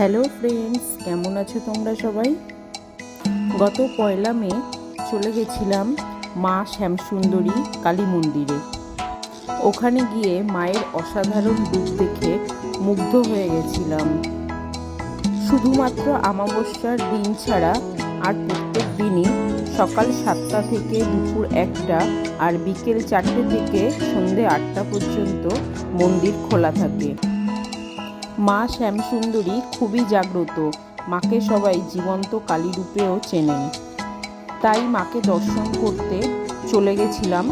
Hello friends, কেমন আছো তোমরা সবাই? গত পয়লা মে চলে গেছিলাম মা শ্যামসুন্দরী কালী মন্দিরে। ওখানে গিয়ে মায়ের অসাধারণ রূপ দেখে মুগ্ধ হয়ে গেছিলাম। শুধুমাত্র আমাবস্যার দিন ছাড়া আর প্রত্যেক দিনই সকাল সাতটা থেকে দুপুর একটা আর বিকেল চারটে থেকে সন্ধে আটটা পর্যন্ত মন্দির খোলা থাকে। মা শ্যামসুন্দরী খুবই জাগ্রত। মাকে সবাই জীবন্ত কালী রূপেও চেনেন। তাই মাকে দর্শন করতে চলে গেছিলাম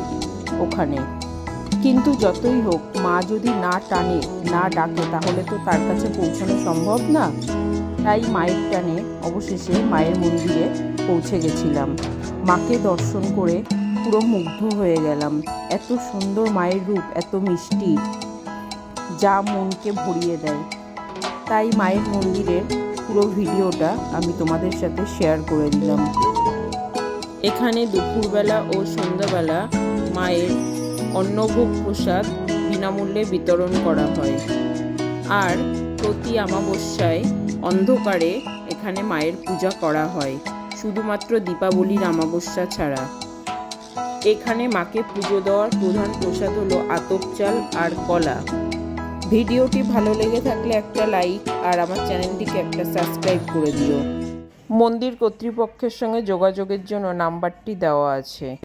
ওখানে। কিন্তু যতই হোক, মা যদি না টানে, না ডাকে, তাহলে তো তার কাছে পৌঁছানো সম্ভব না। তাই মায়ের টানে অবশেষে মায়ের মন্দিরে পৌঁছে গেছিলাম। মাকে দর্শন করে পুরো মুগ্ধ হয়ে গেলাম। এত সুন্দর মায়ের রূপ, এত মিষ্টি। যা মনকে ভরিয়ে দেয়। তাই মায়ের মন্দিরের পুরো ভিডিওটা আমি তোমাদের সাথে শেয়ার করে দিলাম। এখানে দুপুরবেলা ও সন্ধ্যাবেলা মায়ের অন্নভোগ প্রসাদ বিনামূল্যে বিতরণ করা হয়। আর প্রতি অমাবস্যায় অন্ধকারে এখানে মায়ের পূজা করা হয়। শুধুমাত্র দীপাবলির অমাবস্যা ছাড়া। এখানে মাকে পুজো দেওয়ার প্রধান প্রসাদ হলো আতপ চাল আর কলা। ভিডিওটি ভালো লেগে থাকলে একটা লাইক আর আমার চ্যানেলটিকে একটা সাবস্ক্রাইব করে দিও। মন্দির কর্তৃপক্ষের সঙ্গে যোগাযোগের জন্য নাম্বারটি দেওয়া আছে।